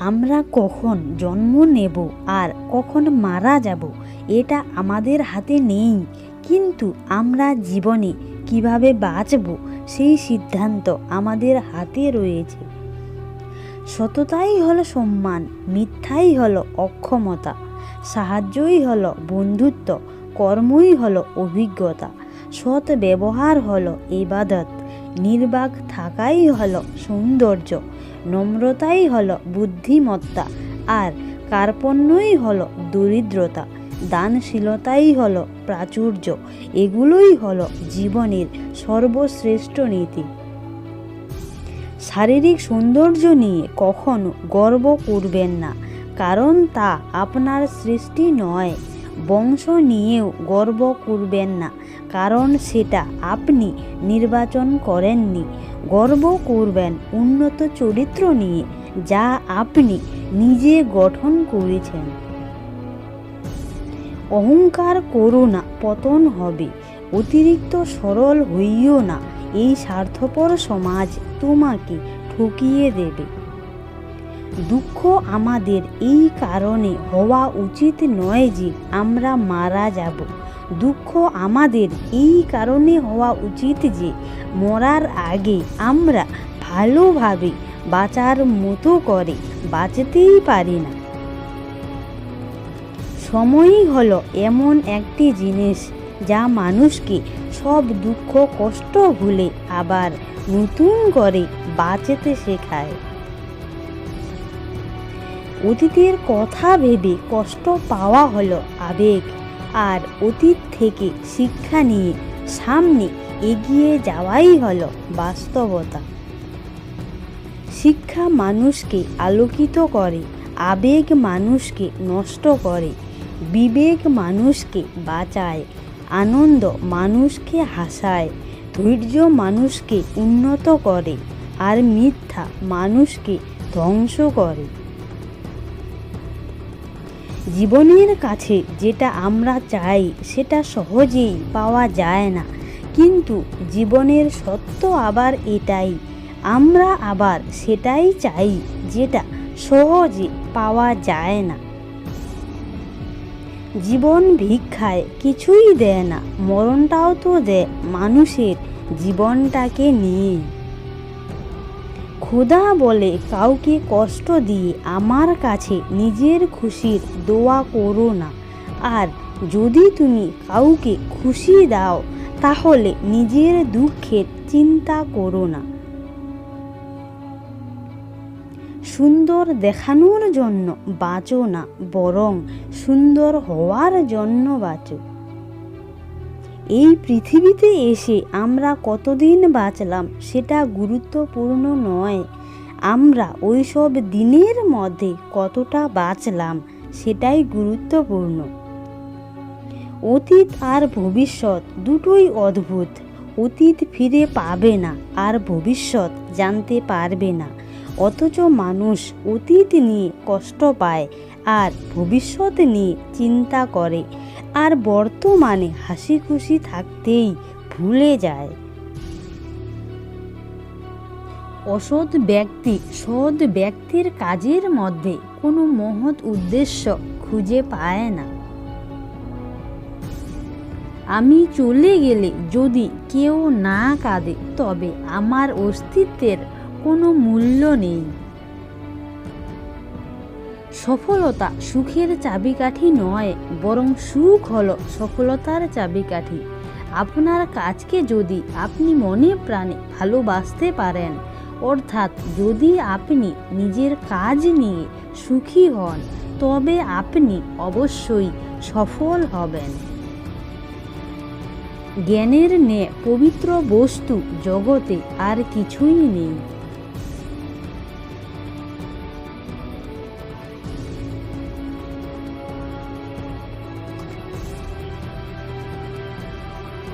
আমরা কখন জন্ম নেব আর কখন মারা যাব, এটা আমাদের হাতে নেই। কিন্তু আমরা জীবনে কীভাবে বাঁচব, সেই সিদ্ধান্ত আমাদের হাতে রয়েছে। সততাই হলো সম্মান, মিথ্যাই হলো অক্ষমতা, সাহায্যই হলো বন্ধুত্ব, কর্মই হলো অভিজ্ঞতা, সৎ ব্যবহার হলো ইবাদত, নির্বাক থাকাই হলো সৌন্দর্য নম্রতাই হলো বুদ্ধিমত্তা আর কার্পণ্যই হলো দরিদ্রতা, দানশীলতাই হলো প্রাচুর্য, এগুলোই হলো জীবনের সর্বশ্রেষ্ঠ নীতি। শারীরিক সৌন্দর্য নিয়ে কখনো গর্ব করবেন না, কারণ তা আপনার সৃষ্টি নয়। বংশ নিয়েও গর্ব করবেন না। কারণ সেটা আপনি নির্বাচন করেননি। গর্ব করবেন উন্নত চরিত্র নিয়ে, যা আপনি নিজে গঠন করেছেন। অহংকার করো না, পতন হবে। অতিরিক্ত সরল হইও না। এই স্বার্থপর সমাজ তোমাকে ঠকিয়ে দেবে। দুঃখ আমাদের এই কারণে হওয়া উচিত নয় যে আমরা মারা যাব। দুঃখ আমাদের এই কারণে হওয়া উচিত যে মরার আগে আমরা ভালোভাবে বাঁচার মতো করে বাঁচতেই পারি না। সময়ই হলো এমন একটি জিনিস যা মানুষকে সব দুঃখ কষ্ট ভুলে আবার নতুন করে বাঁচতে শেখায়। অতীতের কথা ভেবে কষ্ট পাওয়া হলো আবেগ। আর অতীত থেকে শিক্ষা নিয়ে সামনে এগিয়ে যাওয়াই হলো বাস্তবতা। শিক্ষা মানুষকে আলোকিত করে, আবেগ মানুষকে নষ্ট করে, বিবেক মানুষকে বাঁচায়, আনন্দ মানুষকে হাসায়, ধৈর্য মানুষকে উন্নত করে, আর মিথ্যা মানুষকে ধ্বংস করে। জীবনের কাছে যেটা আমরা চাই, সেটা সহজেই পাওয়া যায় না। কিন্তু জীবনের সত্য আবার এটাই, আমরা আবার সেটাই চাই যেটা সহজে পাওয়া যায় না। জীবন ভিক্ষায় কিছুই দেয় না, মরণটাও তো দেয় মানুষের জীবনটাকে নিয়ে। খোদা বলে কাউকে কষ্ট দিয়ে আমার কাছে নিজের খুশির দোয়া করো না। আর যদি তুমি কাউকে খুশি দাও, তাহলে নিজের দুঃখের চিন্তা করো না। সুন্দর দেখানোর জন্য বাঁচো না, বরং সুন্দর হওয়ার জন্য বাঁচো। এই পৃথিবীতে এসে আমরা কতদিন বাঁচলাম সেটা গুরুত্বপূর্ণ নয়। আমরা ওইসব দিনের মধ্যে কতটা বাঁচলাম সেটাই গুরুত্বপূর্ণ। অতীত আর ভবিষ্যৎ দুটোই অদ্ভুত। অতীত ফিরে পাবে না আর ভবিষ্যৎ জানতে পারবে না। অথচ মানুষ অতীত নিয়ে কষ্ট পায় আর ভবিষ্যৎ নিয়ে চিন্তা করে। আর বর্তমানে হাসি খুশি থাকতেই ভুলে যায়। অসৎ ব্যক্তি, সৎ ব্যক্তির কাজের মধ্যে কোনো মহৎ উদ্দেশ্য খুঁজে পায় না। আমি চলে গেলে যদি কেউ না কাঁদে, তবে আমার অস্তিত্বের কোনো মূল্য নেই। সফলতা সুখের চাবিকাঠি নয়, বরং সুখ হলো সফলতার চাবিকাঠি। আপনার কাজকে যদি আপনি মনে প্রাণে ভালোবাসতে পারেন, অর্থাৎ যদি আপনি নিজের কাজ নিয়ে সুখী হন, তবে আপনি অবশ্যই সফল হবেন। জ্ঞানের নে পবিত্র বস্তু জগতে আর কিছুই নেই।